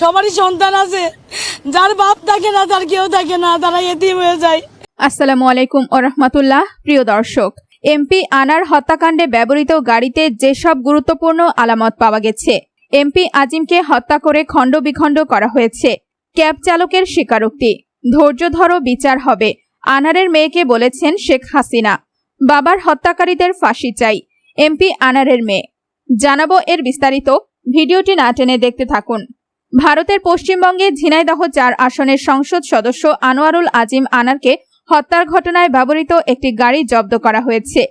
সবারই সন্তান আছে। যার বাপ থাকে না তার কেউ থাকে না, তারা এতিম হয়ে যায়। আসসালামু আলাইকুম ও রহমতুল্লাহ, প্রিয় দর্শক। এমপি আনার হত্যাকাণ্ডে ব্যবহৃত গাড়িতে যেসব গুরুত্বপূর্ণ আলামত পাওয়া গেছে, এমপি আজিমকে হত্যা করে খণ্ড বিখণ্ড করা হয়েছে। ক্যাব চালকের স্বীকারোক্তি, ধৈর্য ধরো, বিচার হবে। আনারের মেয়েকে বলেছেন শেখ হাসিনা। বাবার হত্যাকারীদের ফাঁসি চাই, এমপি আনারের মেয়ে। জানাব এর বিস্তারিত, ভিডিওটি না টেনে দেখতে থাকুন। ভারতের পশ্চিমবঙ্গে ঝিনাইদহ চার আসনের সংসদ সদস্য আনোয়ারুল আজিম আনারকে হত্যার ঘটনায় ব্যবহৃত একটি গাড়ি জব্দ করা হয়েছে।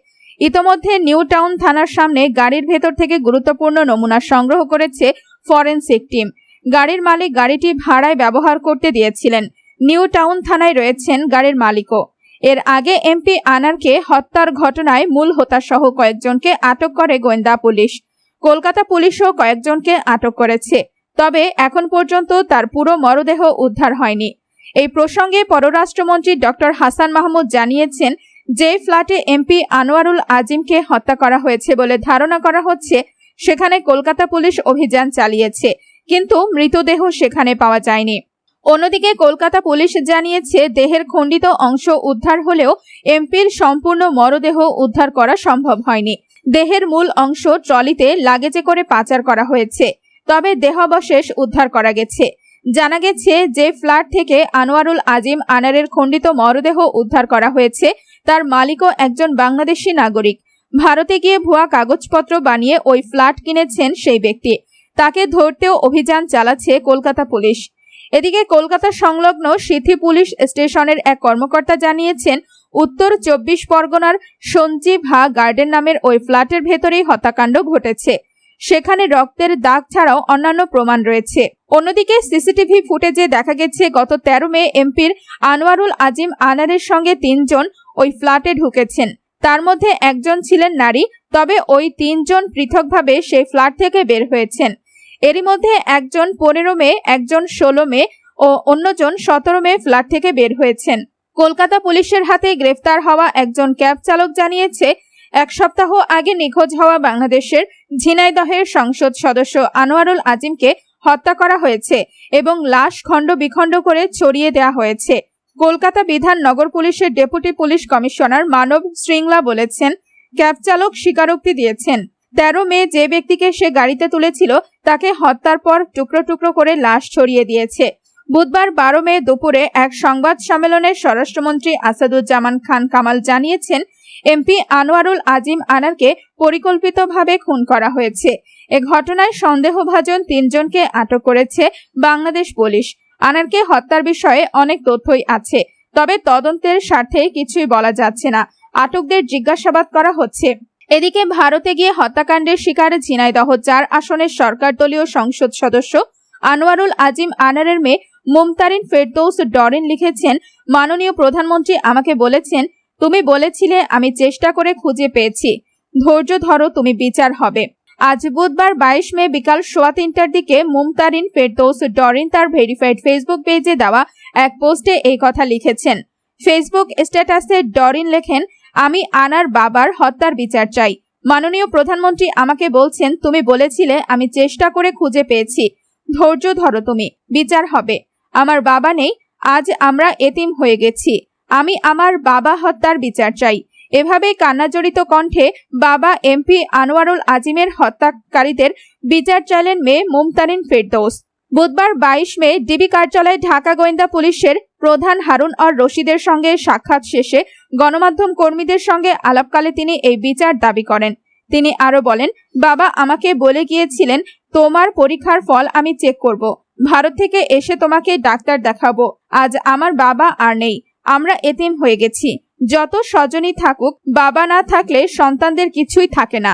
ইতোমধ্যে নিউ টাউন থানার সামনে গাড়ির ভেতর থেকে গুরুত্বপূর্ণ নমুনা সংগ্রহ করেছে ফরেনসিক টিম। গাড়ির মালিক গাড়িটি ভাড়ায় ব্যবহার করতে দিয়েছিলেন। নিউ টাউন থানায় রয়েছেন গাড়ির মালিকও। এর আগে এমপি আনারকে হত্যার ঘটনায় মূল হোতাসহ কয়েকজনকে আটক করে গোয়েন্দা পুলিশ। কলকাতা পুলিশও কয়েকজনকে আটক করেছে। তবে এখন পর্যন্ত তার পুরো মরদেহ উদ্ধার হয়নি। এই প্রসঙ্গে পররাষ্ট্রমন্ত্রী ডক্টর হাসান মাহমুদ জানিয়েছেন যে ফ্ল্যাটে এমপি আনোয়ারুল আজিমকে হত্যা করা হয়েছে বলে ধারণা করা হচ্ছে সেখানে কলকাতা পুলিশ অভিযান চালিয়েছে, কিন্তু মৃতদেহ সেখানে পাওয়া যায়নি। অন্যদিকে কলকাতা পুলিশ জানিয়েছে দেহের খণ্ডিত অংশ উদ্ধার হলেও এমপির সম্পূর্ণ মরদেহ উদ্ধার করা সম্ভব হয়নি। দেহের মূল অংশ ট্রলিতে লাগেজে করে পাচার করা হয়েছে। তবে দেহাবশেষ উদ্ধার করা গেছে। জানা গেছে যে ফ্ল্যাট থেকে আনোয়ারুল আজিম আনারের খণ্ডিত মরদেহ উদ্ধার করা হয়েছে। তার মালিকও একজন বাংলাদেশি নাগরিক। ভারতে গিয়ে ভুয়া কাগজপত্র বানিয়ে ওই ফ্ল্যাট কিনেছেন সেই ব্যক্তি। তাকে ধরতেও অভিযান চালাচ্ছে কলকাতা পুলিশ। এদিকে কলকাতা সংলগ্ন সিথি পুলিশ স্টেশনের এক কর্মকর্তা জানিয়েছেন, উত্তর চব্বিশ পরগনার সঞ্জীব হা গার্ডেন নামের ওই ফ্ল্যাটের ভেতরেই হত্যাকাণ্ড ঘটেছে। সেখানে রক্তের দাগ ছাড়াও অন্যান্য প্রমাণ রয়েছে। অন্যদিকে সিসিটিভি ফুটেজে দেখা গেছে, গত তেরো মে এমপির আনোয়ারুল আজিম আনারের সঙ্গে তিনজন ওই ফ্ল্যাটে ঢুকেছেন। তার মধ্যে একজন ছিলেন নারী, তবে ওই তিনজন পৃথকভাবে সেই ফ্ল্যাট থেকে বের হয়েছেন। এরই মধ্যে একজন পনেরো মে, একজন ষোলো মে ও অন্যজন সতেরো মে ফ্ল্যাট থেকে বের হয়েছেন। কলকাতা পুলিশের হাতে গ্রেফতার হওয়া একজন ক্যাব চালক জানিয়েছে এক সপ্তাহ আগে নিখোঁজ হওয়া বাংলাদেশের ঝিনাইদহের সংসদ সদস্য আনোয়ারুল আজিমকে হত্যা করা হয়েছে এবং লাশ খণ্ড বিখণ্ড করে ছড়িয়ে দেওয়া হয়েছে। কলকাতা বিধান নগর পুলিশের deputy police commissioner Manab Shringla বলেছেন, ক্যাব চালক স্বীকারোক্তি দিয়েছেন, তেরো মে যে ব্যক্তিকে সে গাড়িতে তুলেছিল তাকে হত্যার পর টুকরো টুকরো করে লাশ ছড়িয়ে দিয়েছে। বুধবার বারো মে দুপুরে এক সংবাদ সম্মেলনে স্বরাষ্ট্রমন্ত্রী আসাদুজ্জামান খান কামাল জানিয়েছেন এমপি আনোয়ারুল আজিম আনারকে পরিকল্পিতভাবে খুন করা হয়েছে। এ ঘটনায় সন্দেহভাজন তিনজনকে আটক করেছে বাংলাদেশ পুলিশ। আনারকে হত্যার বিষয়ে অনেক তথ্যই আছে, তবে তদন্তের স্বার্থে কিছুই বলা যাচ্ছে না। আটকদের জিজ্ঞাসাবাদ করা হচ্ছে। এদিকে ভারতে গিয়ে হত্যাকাণ্ডের শিকার ঝিনাইদহ চার আসনের সরকার দলীয় সংসদ সদস্য আনোয়ারুল আজিম আনারের মেয়ে মুমতারিন ফেরদৌস ডরিন লিখেছেন, মাননীয় প্রধানমন্ত্রী আমাকে বলেছেন তুমি বলেছিলে, আমি চেষ্টা করে খুঁজে পেয়েছি। ধৈর্য ধরো, তুমি বিচার হবে। আজ বুধবার বাইশ মে বিকাল সোয়া তিনটার দিকে মুমতারিন ফেরদৌস ডরিন তার ভেরিফাইড ফেসবুক পেজে দেওয়া এক পোস্টে এই কথা লিখেছেন। ফেসবুক স্ট্যাটাসে ডরিন লেখেন, আমি আনার বাবার হত্যার বিচার চাই। মাননীয় প্রধানমন্ত্রী আমাকে বলছেন, তুমি বলেছিলে, আমি চেষ্টা করে খুঁজে পেয়েছি। ধৈর্য ধরো তুমি, বিচার হবে। আমার বাবা নেই, আজ আমরা এতিম হয়ে গেছি। আমি আমার বাবা হত্যার বিচার চাই। এভাবেই কান্নাজড়িত কণ্ঠে বাবা এমপি আনোয়ারুল আজিমের হত্যাকারীদের বিচার চাইলেন মেয়ে মুমতারিন ফেরদৌস। বুধবার বাইশ মে ডিবি কার্যালয়ে ঢাকা গোয়েন্দা পুলিশের প্রধান হারুন আর রশিদের সঙ্গে সাক্ষাৎ শেষে গণমাধ্যম কর্মীদের সঙ্গে আলাপকালে তিনি এই বিচার দাবি করেন। তিনি আরও বলেন, বাবা আমাকে বলে গিয়েছিলেন, তোমার পরীক্ষার ফল আমি চেক করব। ভারত থেকে এসে তোমাকে ডাক্তার দেখাবো। আজ আমার বাবা আর নেই। আমরা এতিম হয়ে গেছি। যত স্বজনই থাকুক বাবা না থাকলে সন্তানদের কিছুই থাকে না।